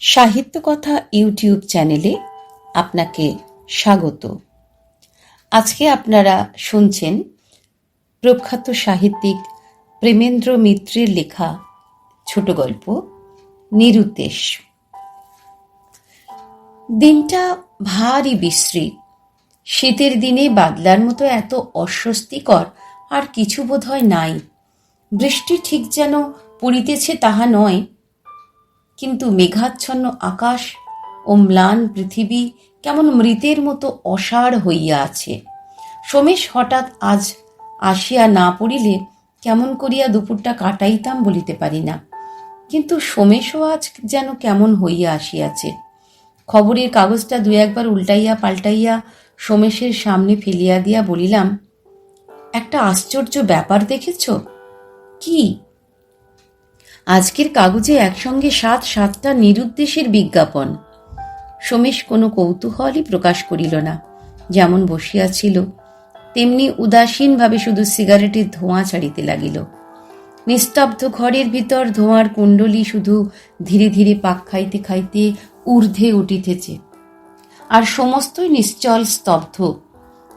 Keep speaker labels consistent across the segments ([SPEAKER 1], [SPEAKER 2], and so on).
[SPEAKER 1] সাহিত্য কথা ইউটিউব চ্যানেলে আপনাকে স্বাগত। আজকে আপনারা শুনছেন প্রখ্যাত সাহিত্যিক প্রেমেন্দ্র মিত্রের লেখা ছোট গল্প নিরুদ্দেশ। দিনটা ভারী বিশ্রী। শীতের দিনে বাদলার মতো এত অস্বস্তিকর আর কিছু বোধহয় নাই। বৃষ্টি ঠিক যেন পড়িতেছে তাহা নয় কিন্তু মেঘাচ্ছন্ন আকাশ ও ম্লান পৃথিবী কেমন মৃতের মতো অসাড় হইয়া আছে। সোমেশ হঠাৎ আজ আসিয়া না পড়িলে কেমন করিয়া দুপুরটা কাটাইতাম বলিতে পারি না। কিন্তু সোমেশও আজ যেন কেমন হইয়া আসিয়াছে। খবরের কাগজটা দু একবার উল্টাইয়া পাল্টাইয়া সোমেশের সামনে ফেলিয়া দিয়া বলিলাম, একটা আশ্চর্য ব্যাপার দেখেছ? কি আজকের কাগজে একসঙ্গে সাত সাতটা নিরুদ্দেশের বিজ্ঞাপন। সোমেশ কোনো কৌতূহলই প্রকাশ করিল না। যেমন বসিয়াছিল তেমনি উদাসীনভাবে শুধু সিগারেটের ধোঁয়া ছাড়িতে লাগিল। নিস্তব্ধ ঘরের ভিতর ধোঁয়ার কুণ্ডলি শুধু ধীরে ধীরে পাক খাইতে খাইতে ঊর্ধ্বে উঠিতেছে। আর সমস্তই নিশ্চল, স্তব্ধ।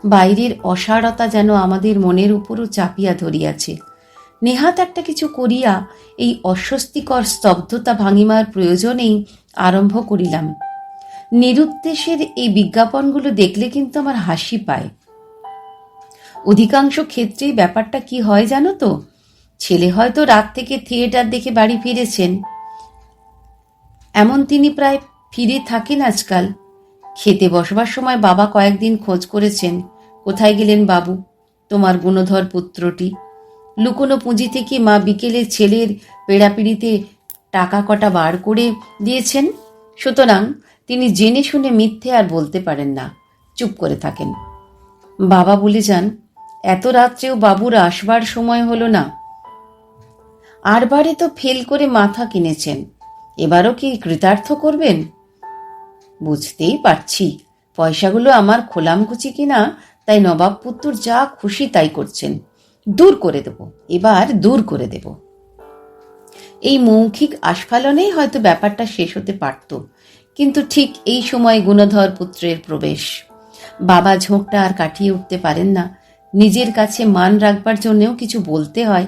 [SPEAKER 1] বাইরের অসারতা যেন আমাদের মনের উপরও চাপিয়া ধরিয়াছে। নেহাত একটা কিছু করিয়া এই অস্বস্তিকর স্তব্ধতা ভাঙিমার প্রয়োজনেই আরম্ভ করিলাম। নিরুদ্দেশের এই বিজ্ঞাপনগুলো দেখলে কিন্তু আমার হাসি পায়। অধিকাংশ ক্ষেত্রেই ব্যাপারটা কি হয় জানো তো? ছেলে হয়তো রাত থেকে থিয়েটার দেখে বাড়ি ফিরেছেন। এমন তিনি প্রায় ফিরে থাকেন আজকাল। খেতে বসবার সময় বাবা কয়েকদিন খোঁজ করেছেন। কোথায় গেলেন বাবু? তোমার গুণধর পুত্রটি? লুকোনো পুঁজি থেকে মা বিকেলে ছেলের পেড়াপিড়িতে টাকা কটা বার করে দিয়েছেন। সুতরাং তিনি জেনে শুনে মিথ্যে আর বলতে পারেন না। চুপ করে থাকেন। বাবা বলে যান, এত রাত্রেও বাবুর আসবার সময় হলো না। আরবারে তো ফেল করে মাথা কিনেছেন। এবারও কি কৃতার্থ করবেন? বুঝতেই পারছি। পয়সাগুলো আমার খোলামকুচি কিনা, তাই নবাব পুত্তুর যা খুশি তাই করছেন। দূর করে দেব, এবার দূর করে দেব। এই মৌখিক আস্ফালনেই হয়তো ব্যাপারটা শেষ হতে পারত, কিন্তু ঠিক এই সময় গুণধর পুত্রের প্রবেশ। বাবা ঝোঁকটা আর কাটিয়ে উঠতে পারেন না। নিজের কাছে মান রাখবার জন্যও কিছু বলতে হয়।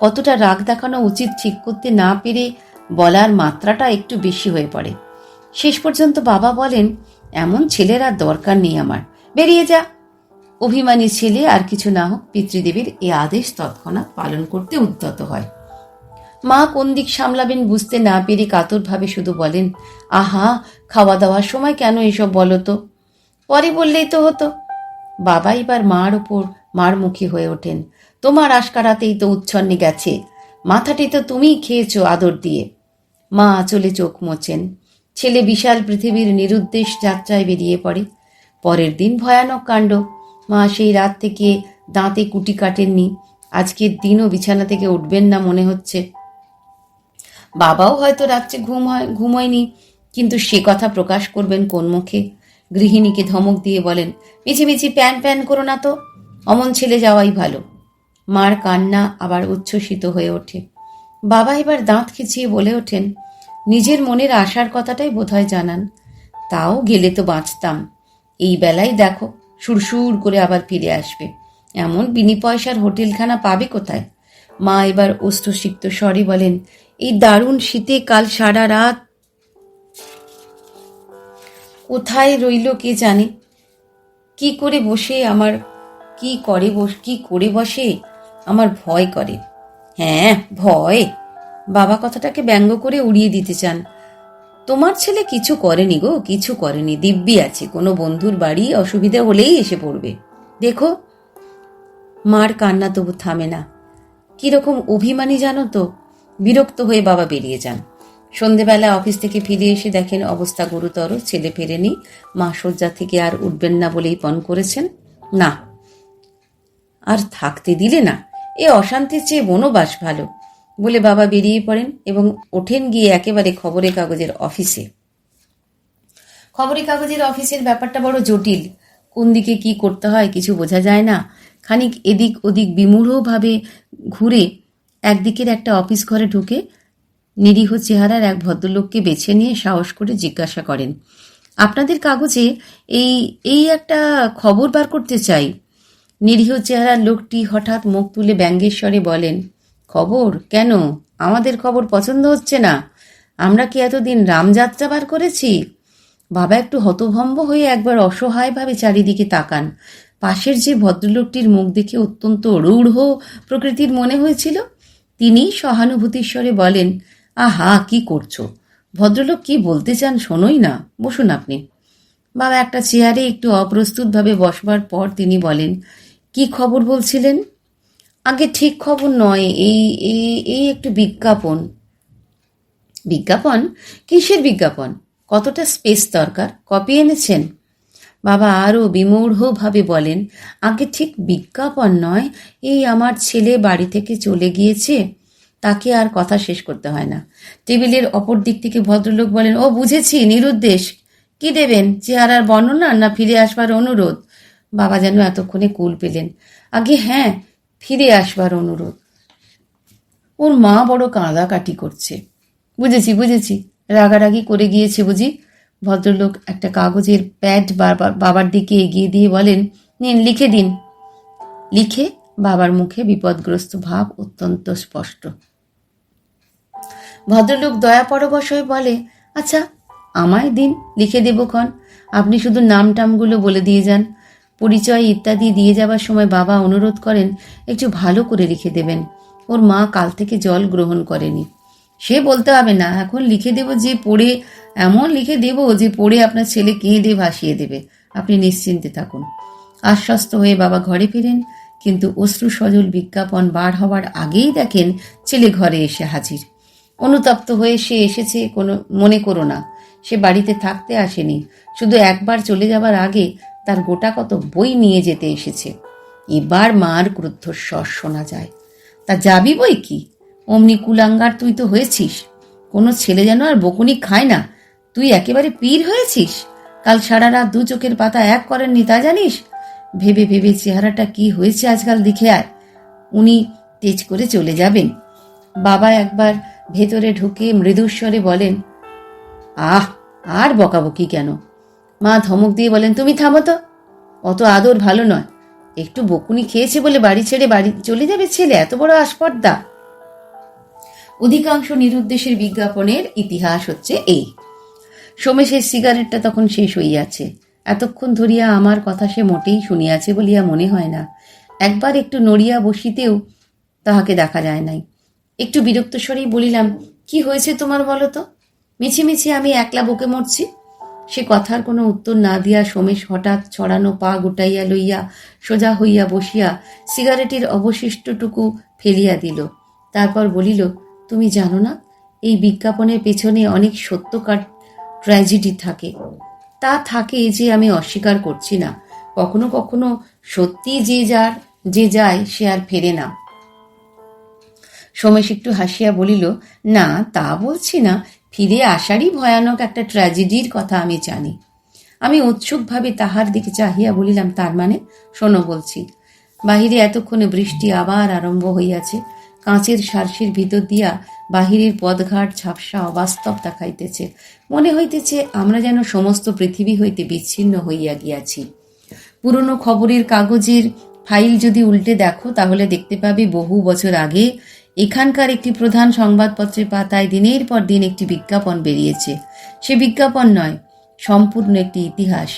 [SPEAKER 1] কতটা রাগ দেখানো উচিত ঠিক করতে না পেরে বলার মাত্রাটা একটু বেশি হয়ে পড়ে। শেষ পর্যন্ত বাবা বলেন, এমন ছেলের আর দরকার নেই আমার। বেরিয়ে যা। অভিমানী ছেলে আর কিছু না হোক পিতৃদেবীর এ আদেশ তৎক্ষণাৎ পালন করতে উদ্যত হয়। মা কোন দিক সামলাবেন বুঝতে না পেরে কাতরভাবে শুধু বলেন, আহা খাওয়া দাওয়ার সময় কেন এসব বলো তো? পরে বললেই তো হতো, বাবা এবার মার ওপর মার মুখী হয়ে ওঠেন। তোমার আশকারাতেই তো উচ্ছন্নে গেছে। মাথাটি তো তুমিই খেয়েছো আদর দিয়ে মা আঁচলে চোখ মোচেন ছেলে বিশাল পৃথিবীর নিরুদ্দেশ যাত্রায় বেরিয়ে পড়ে। পরের দিন ভয়ানক কাণ্ড। মা সেই রাত থেকে দাঁতে কুটি কাটেননি। আজকের দিনও বিছানা থেকে উঠবেন না মনে হচ্ছে। বাবাও হয়তো রাত্রে ঘুম হয় ঘুমোয়নি, কিন্তু সে কথা প্রকাশ করবেন কোন মুখে? গৃহিণীকে ধমক দিয়ে বলেন মিছিমিছি প্যান প্যান করো না তো। অমন ছেলে যাওয়াই ভালো। মার কান্না আবার উচ্ছ্বসিত হয়ে ওঠে। বাবা এবার দাঁত খিচিয়ে বলে ওঠেন, নিজের মনের আশার কথাটাই বোধহয় জানান। তাও গেলে তো বাঁচতাম। এই বেলায় দেখো সুরসুর করে আবার ফিরে আসবে। এমন বিনি পয়সার হোটেলখানা পাবে কোথায়? মা এবার অস্ত্রসিক্ত স্বরে বলেন, এই দারুণ শীতে কাল সারা রাত কোথায় রইল কে জানে? কি করে বসে আমার, কি করে বস, কি করে বসে আমার ভয় করে? হ্যাঁ ভয়। বাবা কথাটাকে ব্যঙ্গ করে উড়িয়ে দিতে চান। তোমার ছেলে কিছু করেনি গো, কিছু করেনি। দিব্যি আছে, কোনো বন্ধুর বাড়ি অসুবিধা হলেই এসে পড়বে। দেখো, মার কান্না তবু থামে না। কীরকম অভিমানী জানো তো, বিরক্ত হয়ে বাবা বেরিয়ে যান। সন্ধেবেলা অফিস থেকে ফিরে এসে দেখেন অবস্থা গুরুতর, ছেলে ফেরেনি, মা শয্যা থেকে আর উঠবেন না বলেই পণ করেছেন। না, আর থাকতে দিলে না, এ অশান্তির চেয়ে বনবাস ভালো। বলে বাবা বেরিয়ে পড়েন এবং ওঠেন গিয়ে একেবারে খবরের কাগজের অফিসে। খবরের কাগজের অফিসের ব্যাপারটা বড় জটিল। কোন দিকে কি করতে হয় কিছু বোঝা যায় না। খানিক এদিক ওদিক বিমূঢ়ভাবে ঘুরে একদিকের একটা অফিস ঘরে ঢুকে নিরীহ চেহারার এক ভদ্রলোককে বেছে নিয়ে সাহস করে জিজ্ঞাসা করেন, আপনাদের কাগজে এই এই একটা খবর বার করতে চাই? নিরীহ চেহারার লোকটি হঠাৎ মুখ তুলে ব্যঙ্গেশ্বরে বলেন খবর? কেন? আমাদের খবর পছন্দ হচ্ছে না। আমরা কি এতদিন রামযাত্রা বার করেছি? বাবা একটু হতভম্ব হয়ে একবার অসহায়ভাবে চারিদিকে তাকান। পাশের যে ভদ্রলোকটির মুখ দেখে অত্যন্ত রূঢ় প্রকৃতির মনে হয়েছিল, তিনি সহানুভূতির স্বরে বলেন, আহা, কি করছ? ভদ্রলোক কি বলতে চান শোনোই না। বসুন আপনি। বাবা একটা চেয়ারে একটু অপ্রস্তুতভাবে বসবার পর তিনি বলেন, কি খবর বলছিলেন? আগে ঠিক খবর নয়, এই এই এই একটু বিজ্ঞাপন। বিজ্ঞাপন? কিসের বিজ্ঞাপন? কতটা স্পেস দরকার? কপি এনেছেন? বাবা আরও বিমূঢ়ভাবে বলেন, আগে ঠিক বিজ্ঞাপন নয়, এই আমার ছেলে বাড়ি থেকে চলে গিয়েছে, তাকে আর কথা শেষ করতে হয় না। টেবিলের অপর দিক থেকে ভদ্রলোক বলেন, ও বুঝেছি, নিরুদ্দেশ। কি দেবেন? চেহারার বর্ণনা না ফিরে আসবার অনুরোধ? বাবা যেন এতক্ষণে কুল পেলেন। আগে হ্যাঁ ফিরে আসবার অনুরোধ। ওর মা বড় কাঁদাকাটি করছে। বুঝেছি বুঝেছি। রাগারাগি করে গিয়েছে বুঝি। ভদ্রলোক একটা কাগজের প্যাড বাবার দিকে এগিয়ে দিয়ে বলেন, নিন, লিখে দিন। লিখে বাবার মুখে বিপদগ্রস্ত ভাব অত্যন্ত স্পষ্ট। ভদ্রলোক দয়া পরবশ হয়ে বলে আচ্ছা আমায় দিন, লিখে দেব ক্ষণ। আপনি শুধু নাম টামগুলো বলে দিয়ে যান। পরিচয় ইত্যাদি দিয়ে যাবার সময় বাবা অনুরোধ করেন, একটু ভালো করে লিখে দেবেন। ওর মা কাল থেকে জল গ্রহণ করেনি। সে বলতে হবে, না, এখন লিখে দেব যে পড়ে, এমন লিখে দেব যে পড়ে আপনার ছেলে কেঁদে ভাসিয়ে দেবে। আপনি নিশ্চিন্তে থাকুন। আশ্বস্ত হয়ে বাবা ঘরে ফিরেন, কিন্তু অশ্রু সজল বিজ্ঞাপন বার হওয়ার আগেই দেখেন ছেলে ঘরে এসে হাজির। অনুতপ্ত হয়ে সে এসেছে কোনো, মনে করো না। সে বাড়িতে থাকতে আসেনি। শুধু একবার চলে যাবার আগে তার গোটা কত বই নিয়ে যেতে এসেছে। এবার মার ক্রুদ্ধস্বর শোনা যায়। তা যাবি বই কি? অমনি কুলাঙ্গার তুই তো হয়েছিস। কোনো ছেলে যেন আর বকুনি খায় না। তুই একেবারে পীর হয়েছিস? কাল সারা রাত দু চোখের পাতা এক করেননি তা জানিস? ভেবে ভেবে চেহারাটা কি হয়েছে আজকাল দেখে আয়। উনি তেজ করে চলে যাবেন। বাবা একবার ভেতরে ঢুকে মৃদুস্বরে বলেন, আহ, আর বকাবকি কেন? মা ধমক দিয়ে বলেন, তুমি থামো তো। অত আদর ভালো নয়। একটু বকুনি খেয়েছে বলে বাড়ি ছেড়ে বাড়ি চলে যাবে ছেলে, এত বড় আস্পর্দা। অধিকাংশ নিরুদ্দেশের বিজ্ঞাপনের ইতিহাস হচ্ছে এই। সোমেশের সিগারেটটা তখন শেষ হইয়াছে এতক্ষণ ধরিয়া আমার কথা সে মোটেই শুনিয়াছে বলিয়া মনে হয় না। একবার একটু নড়িয়া বসিতেও তাহাকে দেখা যায় নাই। একটু বিরক্ত স্বরেই বলিলাম, কি হয়েছে তোমার বলো তো? মিছিমিছি আমি একলা বকে মরছি। সে কথার কোনো উত্তর না দিয়া সোমেশ হঠাৎ ছড়ানো পা গুটাইয়া লইয়া সোজা হইয়া বসিয়া সিগারেটের অবশিষ্টটুকু ফেলিয়া দিল। তারপর বলিল, তুমি জানো না, এই বিজ্ঞাপনের পেছনে অনেক সত্যকার ট্র্যাজেডি থাকে। তা থাকে যে আমি অস্বীকার করছি না। কখনো কখনো সত্যি যে যার, যে যায়, সে আর ফেরে না। সোমেশ একটু হাসিয়া বলিল, না, তা বলছি না। ফিরে আসারই ভয়ানক একটা ট্র্যাজেডির কথা আমি জানি। আমি উৎসুকভাবে তাহার দিকে চাহিয়া বলিলাম, তার মানে? শোনো, বলছি। বাহিরে এতক্ষণে বৃষ্টি আবার আরম্ভ হইয়াছে। কাঁচের সারসির ভিতর দিয়া বাহিরের পদঘাট ঝাপসা, অবাস্তব দেখাইতেছে। মনে হইতেছে আমরা যেন সমস্ত পৃথিবী হইতে বিচ্ছিন্ন হইয়া গিয়াছি। পুরনো খবরের কাগজের ফাইল যদি উল্টে দেখো, তাহলে দেখতে পাবে বহু বছর আগে এখানকার একটি প্রধান সংবাদপত্রের পাতায় দিনের পর দিন একটি বিজ্ঞাপন বেরিয়েছে। সে বিজ্ঞাপন নয়, সম্পূর্ণ একটি ইতিহাস।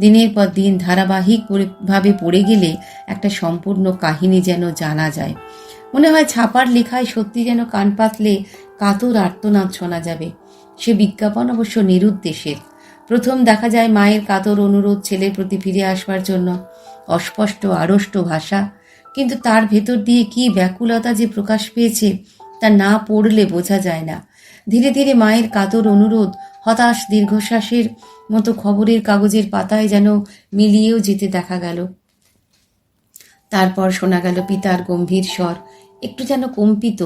[SPEAKER 1] দিনের পর দিন ধারাবাহিক ভাবে পড়ে গেলে একটা সম্পূর্ণ কাহিনী যেন জানা যায়। মনে হয় ছাপার লেখায় সত্যি যেন কান পাতলে কাতর আর্তনাদ শোনা যাবে। সে বিজ্ঞাপন অবশ্য নিরুদ্দেশের। প্রথম দেখা যায় মায়ের কাতর অনুরোধ ছেলের প্রতি ফিরে আসবার জন্য। অস্পষ্ট আড়ষ্ট ভাষা। কিন্তু তার ভেতর দিয়ে কি ব্যাকুলতা যে প্রকাশ পেয়েছে, তা না পড়লে বোঝা যায় না। ধীরে ধীরে মায়ের কাতর অনুরোধ, হতাশ দীর্ঘশ্বাসের মতো খবরের কাগজের পাতায় যেন মিলিয়েও যেতে দেখা গেল। তারপর শোনা গেল পিতার গম্ভীর স্বর, একটু যেন কম্পিত,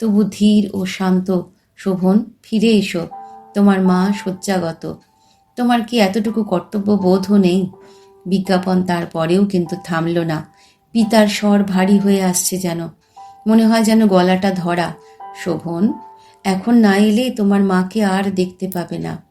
[SPEAKER 1] তবু ধীর ও শান্ত, শোভন, ফিরে এসো, তোমার মা শয্যাগত। তোমার কি এতটুকু কর্তব্য বোধও নেই? বিজ্ঞাপন তারপরেও কিন্তু থামল না। পিতার স্বর ভারী হয়ে আসছে যেন। মনে হয় যেন গলাটা ধরা। শোভন, এখন না এলে তোমার মাকে আর দেখতে পাবে না।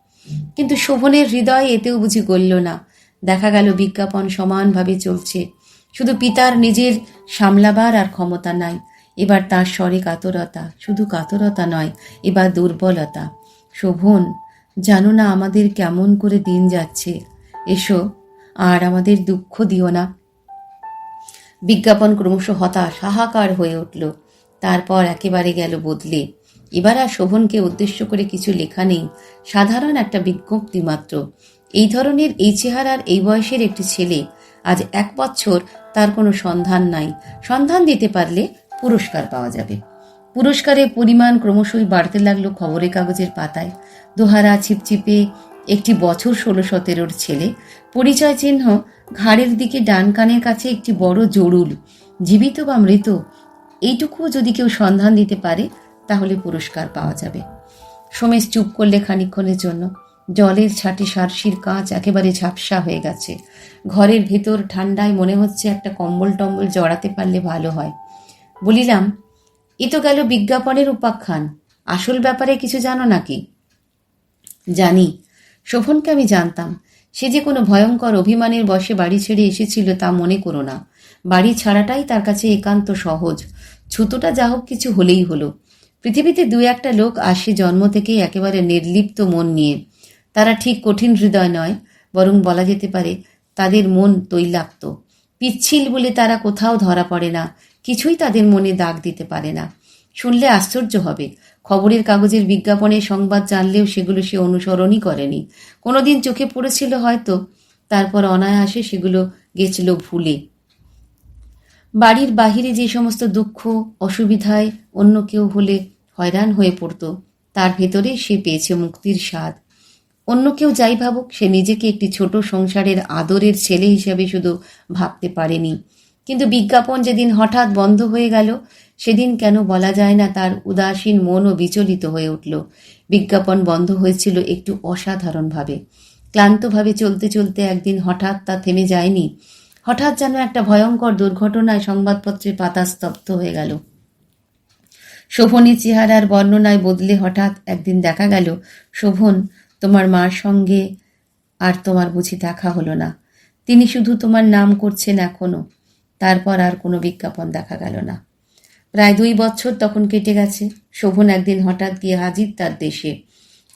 [SPEAKER 1] কিন্তু শোভনের হৃদয় এতেও বুঝি গলল না। দেখা গেল বিজ্ঞাপন সমানভাবে চলছে। শুধু পিতার নিজের সামলাবার আর ক্ষমতা নাই। এবার তার স্বরে কাতরতা। শুধু কাতরতা নয়, এবার দুর্বলতা। শোভন, জানো না আমাদের কেমন করে দিন যাচ্ছে। এসো, আর আমাদের দুঃখ দিও না। বিজ্ঞাপন ক্রমশ হতাশ, হাহাকার হয়ে উঠল। তারপর একেবারে গেল বদলে। এবার আর শোভনকে উদ্দেশ্য করে কিছু লেখা নেই। সাধারণ একটা বিজ্ঞপ্তি মাত্র। এই ধরনের এই চেহারার এই বয়সের একটি ছেলে আজ এক বছর তার কোনো সন্ধান নাই। সন্ধান দিতে পারলে পুরস্কার পাওয়া যাবে। পুরস্কারের পরিমাণ ক্রমশই বাড়তে লাগল খবরের কাগজের পাতায়। দোহারা ছিপছিপে একটি বছর ষোলো সতেরোর ছেলে। পরিচয় চিহ্ন ঘাড়ের দিকে ডান কানের কাছে একটি বড় জরুল। জীবিত বা মৃত, এইটুকুও যদি কেউ সন্ধান দিতে পারে, তাহলে পুরস্কার পাওয়া যাবে। সোমেশ চুপ করলে খানিক্ষণের জন্য। জলের ছাটে সারসির কাঁচ একেবারে ঝাপসা হয়ে গেছে। ঘরের ভেতর ঠান্ডায় মনে হচ্ছে একটা কম্বল টম্বল জড়াতে পারলে ভালো হয়। বলিলাম, এ তো গেল বিজ্ঞাপনের উপাখ্যান। আসল ব্যাপারে কিছু জানো নাকি? জানি। শোভনকে আমি জানতাম। সে যে কোনো ভয়ঙ্কর অভিমানের বসে বাড়ি ছেড়ে এসেছিল তা মনে করো না। বাড়ি ছাড়াটাই তার কাছে একান্ত সহজ। ছুতোটা যা হোক কিছু হলেই হলো। পৃথিবীতে দু একটা লোক আসে জন্ম থেকেই একেবারে নির্লিপ্ত মন নিয়ে। তারা ঠিক কঠিন হৃদয় নয়, বরং বলা যেতে পারে তাদের মন তৈলাক্ত। পিচ্ছিল বলে তারা কোথাও ধরা পড়ে না, কিছুই তাদের মনে দাগ দিতে পারে না। শুনলে আশ্চর্য হবে। খবরের কাগজের বিজ্ঞাপনের সংবাদ জানলেও সেগুলো সে অনুসরণই করেনি। কোনোদিন চোখে পড়েছিল হয়তো, তারপর অনায়াসে সেগুলো গেছিল ভুলে। বাড়ির বাহিরে যে সমস্ত দুঃখ, অসুবিধায় অন্য কেউ হলে হয়রান হয়ে পড়ত, তার ভেতরে সে পেয়েছে মুক্তির স্বাদ। অন্য কেউ যাই ভাবুক, সে নিজেকে একটি ছোট সংসারের আদরের ছেলে হিসাবে শুধু ভাবতে পারেনি। কিন্তু বিজ্ঞাপন যেদিন হঠাৎ বন্ধ হয়ে গেল, সেদিন কেন বলা যায় না তার উদাসীন মনও বিচলিত হয়ে উঠল। বিজ্ঞাপন বন্ধ হয়েছিল একটু অসাধারণভাবে। ক্লান্তভাবে চলতে চলতে একদিন হঠাৎ তা থেমে যায়নি। হঠাৎ যেন একটা ভয়ঙ্কর দুর্ঘটনায় সংবাদপত্রের পাতা স্তব্ধ হয়ে গেল। শোভনী চেহারার বর্ণনায় বদলে হঠাৎ একদিন দেখা গেল, শোভন, তোমার মার সঙ্গে আর তোমার বুঝি দেখা হলো না। তিনি শুধু তোমার নাম করছেন এখনও। তারপর আর কোনো বিজ্ঞাপন দেখা গেল না। প্রায় দুই বছর তখন কেটে গেছে। শোভন একদিন হঠাৎ গিয়ে হাজির তার দেশে।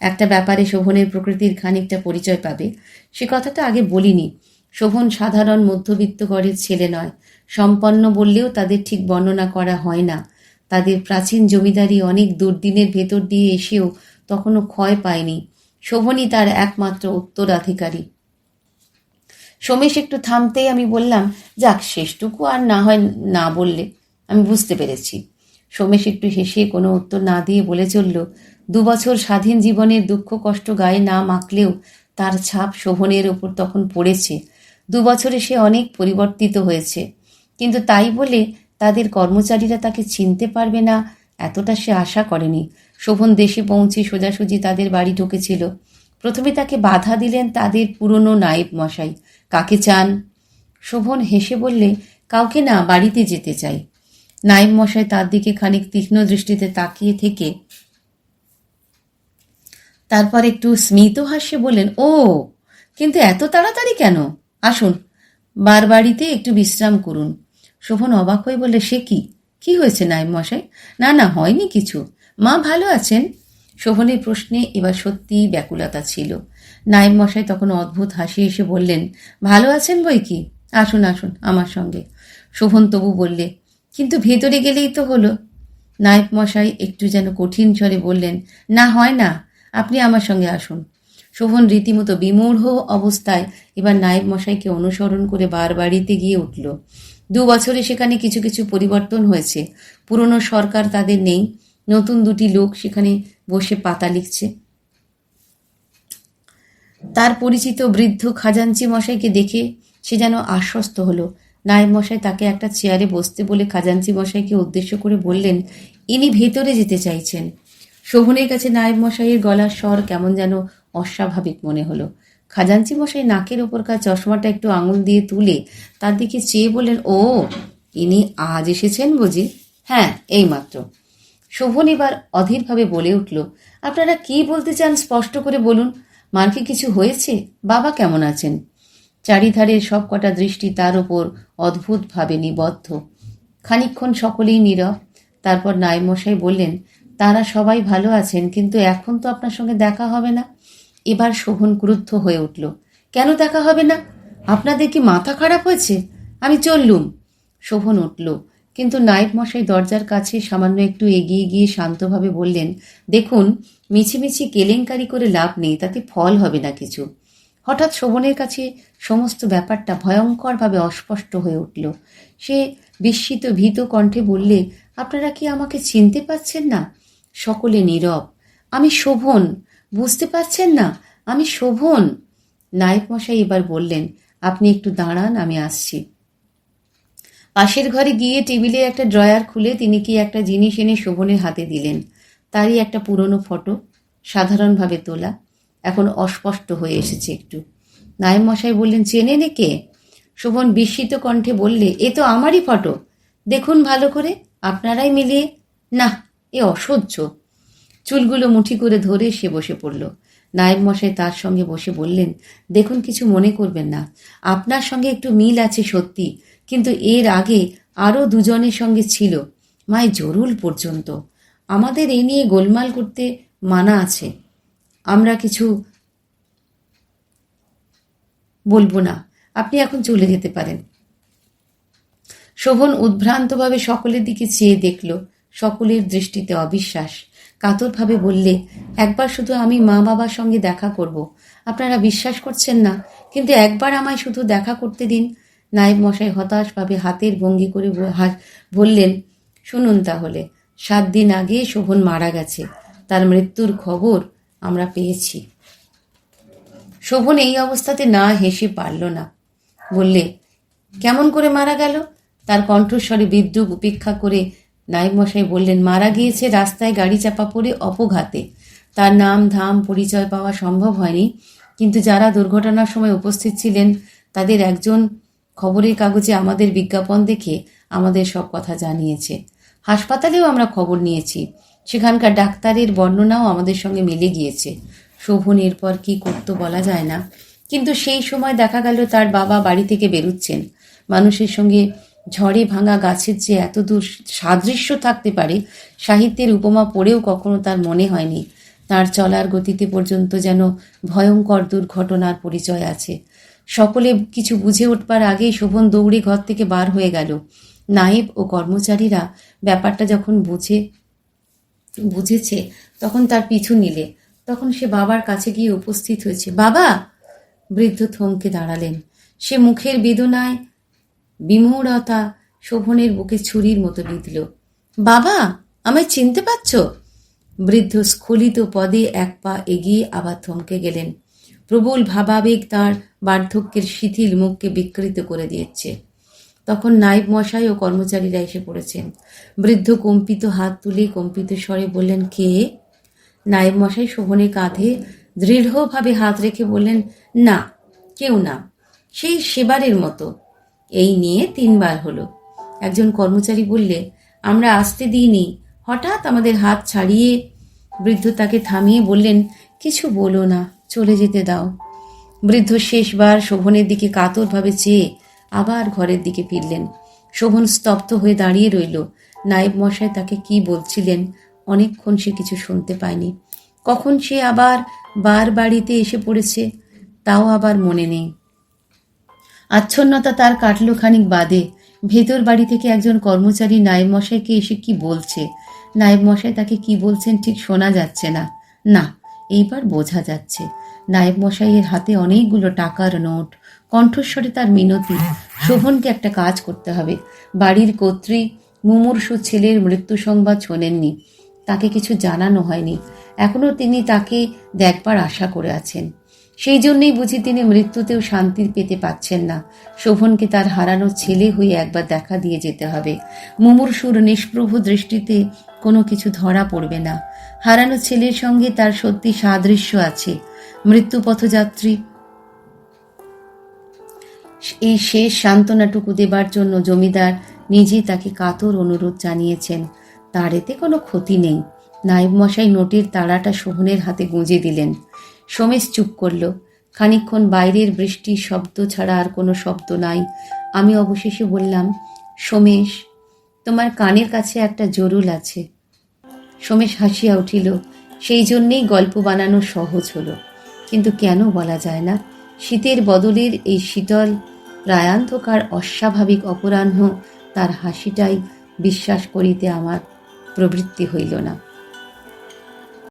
[SPEAKER 1] একটা ব্যাপারে শোভনের প্রকৃতির খানিকটা পরিচয় পাবে। সে কথাটা আগে বলিনি। শোভন সাধারণ মধ্যবিত্ত ঘরের ছেলে নয়। সম্পন্ন বললেও তাদের ঠিক বর্ণনা করা হয় না। তাদের প্রাচীন জমিদারি অনেক দুর্দিনের ভেতর দিয়ে এসেও তখনও ক্ষয় পায়নি। শোভনই তার একমাত্র উত্তরাধিকারী। সোমেশ একটু থামতেই আমি বললাম, যাক, শেষটুকু আর না হয় না বললে। আমি বুঝতে পেরেছি। সোমেশ একটু হেসে কোনো উত্তর না দিয়ে বলে চলল দুবছর স্বাধীন জীবনের দুঃখ কষ্ট গায়ে না মাখলেও তার ছাপ শোভনের ওপর তখন পড়েছে। দুবছরে সে অনেক পরিবর্তিত হয়েছে। কিন্তু তাই বলে তাদের কর্মচারীরা তাকে চিনতে পারবে না, এতটা সে আশা করেনি। শোভন দেশে পৌঁছে সোজাসুজি তাদের বাড়ি ঢুকেছিল। প্রথমে তাকে বাধা দিলেন তাদের পুরনো নায়েব মশাই। কাকে চান? শোভন হেসে বললে, কাউকে না, বাড়িতে যেতে চাই। নায়েব মশাই তার দিকে খানিক তীক্ষ্ণ দৃষ্টিতে তাকিয়ে থেকে তারপর একটু স্মিত হাস্যে বললেন, ও, কিন্তু এত তাড়াতাড়ি কেন? আসুন, বার বাড়িতে একটু বিশ্রাম করুন। শোভন অবাক হয়ে বললে, সে কি? কি হয়েছে নায়েব মশাই? না না, হয়নি কিছু। মা ভালো আছেন? শোভনের প্রশ্নে এবার সত্যিই ব্যাকুলতা ছিল। নাইম মশাই তখন অদ্ভুত হাসি এসে বললেন, ভালো আছেন বই কি? আসুন আসুন, আমার সঙ্গে। শোভন তবু বললে, কিন্তু ভেতরে গেলেই তো হলো। নায়ক মশাই একটু যেন কঠিন স্বরে বললেন, না, হয় না, আপনি আমার সঙ্গে আসুন। শোভন রীতিমতো বিমূঢ় অবস্থায় এবার নায়েব মশাইকে অনুসরণ করে বার বাড়িতে গিয়ে উঠল। দু বছরে সেখানে কিছু কিছু পরিবর্তন হয়েছে। পুরনো সরকার তাদের নেই, নতুন দুটি লোক সেখানে বসে পাতা লিখছে। তার পরিচিত বৃদ্ধ খাজাঞ্চি মশাইকে দেখে সে যেন আশ্বস্ত হলো। নায়েব মশাই তাকে একটা চেয়ারে বসতে বলে খাজাঞ্চি মশাইকে উদ্দেশ্য করে বললেন, ইনি ভেতরে যেতে চাইছেন। শোভনের কাছে নায়েব মশাইয়ের গলার স্বর কেমন যেন অস্বাভাবিক মনে হলো। খাজাঞ্চি মশাই নাকের ওপর ওপরকার চশমাটা একটু আঙুল দিয়ে তুলে তার দিকে চেয়ে বললেন, ও, ইনি আজ এসেছেন বুঝি? হ্যাঁ এইমাত্র শোভন এবার অধীরভাবে বলে উঠল, আপনারা কি বলতে চান স্পষ্ট করে বলুন? মার কি কিছু হয়েছে? বাবা কেমন আছেন? চারিধারের সব কটা দৃষ্টি তার ওপর অদ্ভুতভাবে নিবদ্ধ। খানিকক্ষণ সকলেই নীরব। তারপর নায়মশাই বললেন, তারা সবাই ভালো আছেন, কিন্তু এখন তো আপনার সঙ্গে দেখা হবে না। এবার শোভন ক্রুদ্ধ হয়ে উঠল, কেন দেখা হবে না? আপনাদের কি মাথা খারাপ হয়েছে? আমি চললুম। শোভন উঠল কিন্তু নায়েব মশাই দরজার কাছে সামান্য একটু এগিয়ে গিয়ে শান্তভাবে বললেন, দেখুন, মিছিমিছি কেলেঙ্কারি করে লাভ নেই, তাতে ফল হবে না কিছু। হঠাৎ শোভনের কাছে সমস্ত ব্যাপারটা ভয়ঙ্করভাবে অস্পষ্ট হয়ে উঠল। সে বিস্মিত ভীত কণ্ঠে বললে, আপনারা কি আমাকে চিনতে পাচ্ছেন না? সকলে নীরব। আমি শোভন। বুঝতে পারছেন না? আমি শোভন। নায়ক মশাই এবার বললেন, আপনি একটু দাঁড়ান, আমি আসছি। পাশের ঘরে গিয়ে টেবিলে একটা ড্রয়ার খুলে তিনি কি একটা জিনিস এনে শোভনের হাতে দিলেন। তারই একটা পুরনো ফটো, সাধারণভাবে তোলা, এখন অস্পষ্ট হয়ে এসেছে একটু। নায়েম মশাই বললেন, চেনে নে কে? শোভন বিস্মিত কণ্ঠে বললে, এ তো আমারই ফটো। দেখুন ভালো করে, আপনারাই মিলিয়ে, না, এ অসহ্য। চুলগুলো মুঠি করে ধরে সে বসে পড়ল। নায়েব মশাই তার সঙ্গে বসে বললেন, দেখুন, কিছু মনে করবেন না। আপনার সঙ্গে একটু মিল আছে সত্যি। কিন্তু এর আগে আরও দুজনের সঙ্গে ছিল মায় জরুল পর্যন্ত। আমাদের এ নিয়ে গোলমাল করতে মানা আছে। আমরা কিছু বলব না। আপনি এখন চলে যেতে পারেন। শোভন উদ্ভ্রান্তভাবে সকলের দিকে চেয়ে দেখল, সকলের দৃষ্টিতে অবিশ্বাস। কাতরভাবে বললে, একবার শুধু আমি মা বাবার সঙ্গে দেখা করব। আপনারা বিশ্বাস করছেন না, কিন্তু একবার আমায় শুধু দেখা করতে দিন নায়েব মশাই হতাশভাবে হাতের ভঙ্গি করে বললেন, শুনুন তাহলে, সাত দিন আগে শোভন মারা গেছে। তার মৃত্যুর খবর আমরা পেয়েছি। শোভন এই অবস্থাতে না হেসে পারল না। বললে, কেমন করে মারা গেল? তার কণ্ঠস্বরে বিদ্যুৎ উপেক্ষা করে নায়েব মশাই বললেন, মারা গিয়েছে রাস্তায় গাড়ি চাপা পড়ে অপঘাতে। তার নাম, ধাম, পরিচয় পাওয়া সম্ভব হয়নি। কিন্তু যারা দুর্ঘটনার সময় উপস্থিত ছিলেন, তাদের একজন খবরের কাগজে আমাদের বিজ্ঞাপন দেখে আমাদের সব কথা জানিয়েছে। হাসপাতালেও আমরা খবর নিয়েছি। সেখানকার ডাক্তারের বর্ণনাও আমাদের সঙ্গে মিলে গিয়েছে। শোভন, এরপর কি করতো বলা যায় না। কিন্তু সেই সময় দেখা গেল তার বাবা বাড়ি থেকে বেরুচ্ছেন। মানুষের সঙ্গে ঝড়ে ভাঙা গাছের যে এত দূর সাদৃশ্য থাকতে পারে, সাহিত্যের উপমা পড়েও কখনো তার মনে হয়নি। তার চলার গতিতে পর্যন্ত যেন ভয়ঙ্কর দুর্ঘটনার পরিচয় আছে। সকলে কিছু বুঝে উঠবার আগেই শোভন দৌড়ে ঘর থেকে বার হয়ে গেল। নায়েব ও কর্মচারীরা ব্যাপারটা যখন বুঝে, বুঝেছে, তখন তার পিছু নিলে। তখন সে বাবার কাছে গিয়ে উপস্থিত হয়েছে। বাবা! বৃদ্ধ থমকে দাঁড়ালেন। সে মুখের বেদনায় বিমূঢ়তা শোভনের বুকে ছুরির মতো বিঁধল। বাবা, আমায় চিনতে পারছ? বৃদ্ধ স্খলিত পদে এক পা এগিয়ে আবার থমকে গেলেন। প্রবল ভাবাবেগ তাঁর বার্ধক্যের শিথিল মুখকে বিকৃত করে দিয়েছে। তখন নাইব মশাই ও কর্মচারীরা এসে পড়েছেন। বৃদ্ধ কম্পিত হাত তুলে কম্পিত স্বরে বললেন, কে? নায়েব মশাই শোভনে কাঁধে দৃঢ়ভাবে হাত রেখে বললেন, না, কেউ না, সেই সেবারের মতো। এই নিয়ে তিনবার হলো। একজন কর্মচারী বললে, আমরা আসতে দিইনি। হঠাৎ আমাদের হাত ছাড়িয়ে বৃদ্ধ তাকে থামিয়ে বললেন কিছু বলো না, চলে যেতে দাও। বৃদ্ধ শেষবার শোভনের দিকে কাতরভাবে চেয়ে আবার ঘরের দিকে ফিরলেন। শোভন স্তব্ধ হয়ে দাঁড়িয়ে রইল। নায়েব মশাই তাকে কি বলছিলেন অনেকক্ষণ সে কিছু শুনতে পায়নি। কখন সে আবার বার বাড়িতে এসে পড়েছে, তাও আবার মনে নেই। আচ্ছন্নতা তার কাটলো খানিক বাদে। ভেতর বাড়ি থেকে একজন কর্মচারী নায়েব মশাইকে এসে কি বলছে? নায়েব মশাই তাকে কি বলছেন ঠিক শোনা যাচ্ছে না। না এইবার বোঝা যাচ্ছে। নায়েব মশাইয়ের হাতে অনেকগুলো টাকার নোট, কণ্ঠস্বরে তার মিনতি, শোভনকে একটা কাজ করতে হবে। বাড়ির কর্ত্রী মুমূর্ষু ছেলের মৃত্যু সংবাদ শোনেননি। তাকে কিছু জানানো হয়নি। এখনও তিনি তাকে দেখবার আশা করে আছেন। সেই জন্যই বুঝি তিনি মৃত্যুতেও শান্তি পেতে পাচ্ছেন না। শোভনকে তার হারানো ছেলে হয়ে একবার দেখা দিয়ে যেতে হবে। মুমূর্ষুর নিষ্প্রভ দৃষ্টিতে কোনো কিছু ধরা পড়বে না। হারানো ছেলের সঙ্গে তার সত্যি সাদৃশ্য আছে। মৃত্যু পথযাত্রী। এই শেষ সান্ত্বনাটুকু দেবার জন্য জমিদার নিজে তাকে কাতর অনুরোধ জানিয়েছেন। তার এতে কোনো ক্ষতি নেই। নায়েব মশাই নোটের তাড়াটা সোহনের হাতে গুঁজে দিলেন। সোমেশ চুপ করল। খানিকক্ষণ বাইরের বৃষ্টির শব্দ ছাড়া আর কোনো শব্দ নাই। আমি অবশেষে বললাম, সোমেশ, তোমার কানের কাছে একটা জরুল আছে। সোমেশ হাসিয়া উঠিল, সেই জন্যেই গল্প বানানো সহজ হলো। কিন্তু কেন বলা যায় না? শীতের বদলের এই শীতল, প্রায়ান্ধকার, অস্বাভাবিক অপরাহ্ন তার হাসিটাই বিশ্বাস করিতে আমার প্রবৃত্তি হইল না।